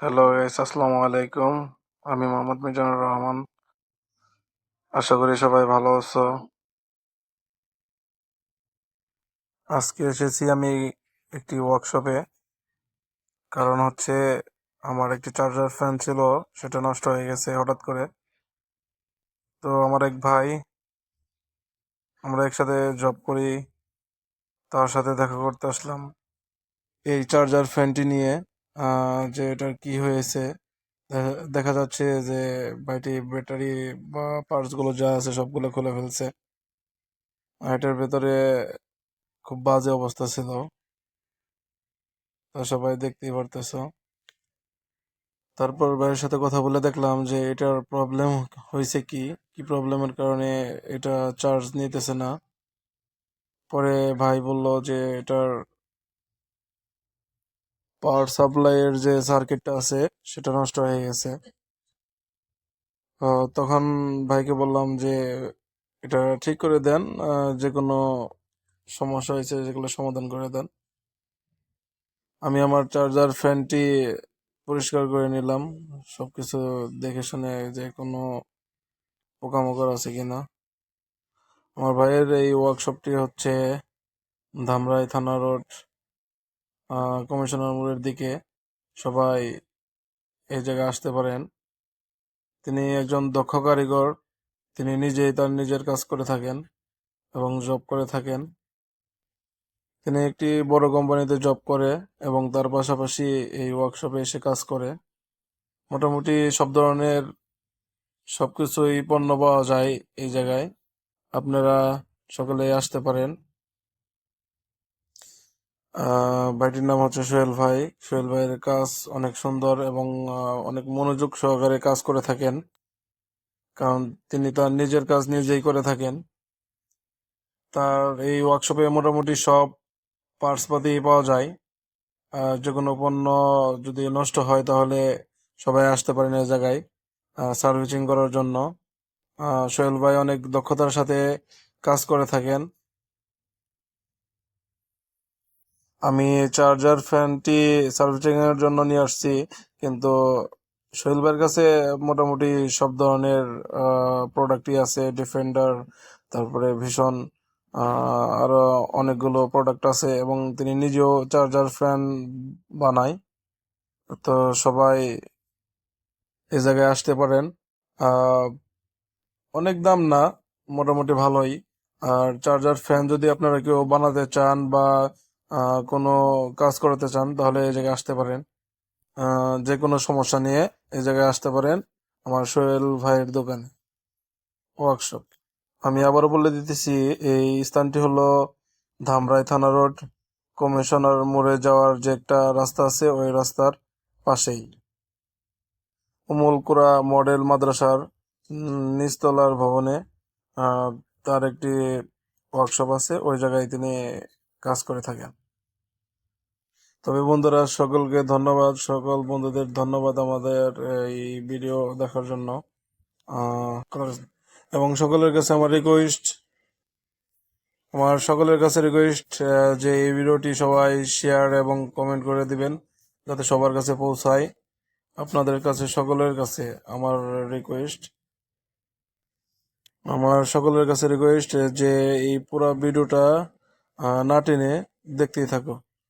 Hello guys আসসালামু আলাইকুম আমি মোহাম্মদ মিজানুর রহমান। আশা করি সবাই ভালো আছো। আজকে এসেছি আমি একটি ওয়ার্কশপে কারণ হচ্ছে আমার একটি চার্জার ফ্যান ছিল, সেটা নষ্ট হয়ে গেছে হঠাৎ করে। তো আমার এক ভাই, আমরা একসাথে জব করি, তার সাথে দেখা করতে আসলাম। এই চার্জার ফ্যানটি নিয়ে যে এটার কি হয়েছে দেখা- যাচ্ছে যে ভাইটি ব্যাটারি বা পার্টসগুলো যা আছে সবগুলো খুলে ফেলছে। এটার ভেতরে খুব বাজে অবস্থা ছিল। তা সবাই দেখতেই পারতেছো। তারপর ভাইয়ের সাথে কথা বলে দেখলাম যে এটার প্রবলেম হয়েছে কি? কি প্রবলেমের কারণে এটা চার্জ নিতেছে না? পরে ভাই বলল যে এটার পাওয়ার সাপ্লাইয়ের যে সার্কিটটা আছে, সেটা নষ্ট হয়ে গেছে। তখন ভাইকে বললাম যে, এটা ঠিক করে দেন যে কোনো সমস্যা হয়েছে যেগুলো সমাধান করে দেন। আমি আমার চার্জার ফ্যানটি পরিষ্কার করে নিলাম সব কিছু দেখে শুনে যে কোনো পোকামাকড় আছে কিনা আমার ভাইয়ের এই ওয়ার্কশপটি হচ্ছে ধামরাই থানা রোড। কমিশনার দিকে সবাই এই জায়গায় আসতে পারেন। তিনি একজন দক্ষ কারিগর, তিনি নিজেই তার নিজের কাজ করে থাকেন এবং জব করে থাকেন। তিনি একটি বড় কোম্পানিতে জব করে এবং তার পাশাপাশি এই ওয়ার্কশপে এসে কাজ করে। মোটামুটি সব ধরনের সবকিছুই পণ্য পাওয়া যায় এই জায়গায়। আপনারা সকলে আসতে পারেন। ভাইটির নাম হচ্ছে সোহেল ভাই। সোহেল ভাইয়ের কাজ অনেক সুন্দর এবং অনেক মনোযোগ সহকারে কাজ করে থাকেন। কারণ তিনি তার নিজের কাজ নিজেই করে থাকেন। তার এই ওয়ার্কশপে মোটামুটি সব পার্টস পাতি পাওয়া যায়। যে কোনো পণ্য যদি নষ্ট হয় তাহলে সবাই আসতে পারেন এই জায়গায় সার্ভিসিং করার জন্য। সোহেল ভাই অনেক দক্ষতার সাথে কাজ করে থাকেন। আমি চার্জার ফ্যানটি সার্ভিসিং এর জন্য নিয়ে আসছি কিন্তু সোহেল ভাইয়ের কাছে মোটামুটি সব ধরনের প্রোডাক্টই আছে ডিফেন্ডার তারপরে ভীষণ আহ, আরও অনেকগুলো প্রোডাক্ট আছে এবং তিনি নিজেও চার্জার ফ্যান বানায়। তো সবাই এ জায়গায় আসতে পারেন। অনেক দাম না মোটামুটি ভালোই। আর চার্জার ফ্যান যদি আপনারা কেউ বানাতে চান বা কোনো কাজ করাতে চান, তাহলে এই জায়গায় আসতে পারেন। যে কোনো সমস্যা নিয়ে এই জায়গায় আসতে পারেন আমার সোহেল ভাইয়ের দোকানে। ওয়ার্কশপ। আমি আবারও বলে দিতেছি, এই স্থানটি হলো ধামরাই থানা রোড। কমিশনার মোড়ে যাওয়ার যে একটা রাস্তা আছে, ওই রাস্তার পাশেই। উমুলকুরা মডেল মাদ্রাসার নিচতলার ভবনে তার একটি ওয়ার্কশপ আছে, ওই জায়গায় তিনি কাজ করে থাকেন। তবে বন্ধুরা, সকলকে ধন্যবাদ। সকল বন্ধুদের ধন্যবাদ আমাদের এই ভিডিও দেখার জন্য। এবং সকলের কাছে আমার রিকোয়েস্ট আমার সকলের কাছে রিকোয়েস্ট যে এই ভিডিওটি সবাই শেয়ার এবং কমেন্ট করে দিবেন, যাতে সবার কাছে পৌঁছায়। আপনাদের কাছে, সকলের কাছে আমার রিকোয়েস্ট আমার সকলের কাছে রিকোয়েস্ট যে এই পুরো ভিডিওটা না টেনে দেখতেই থাকো।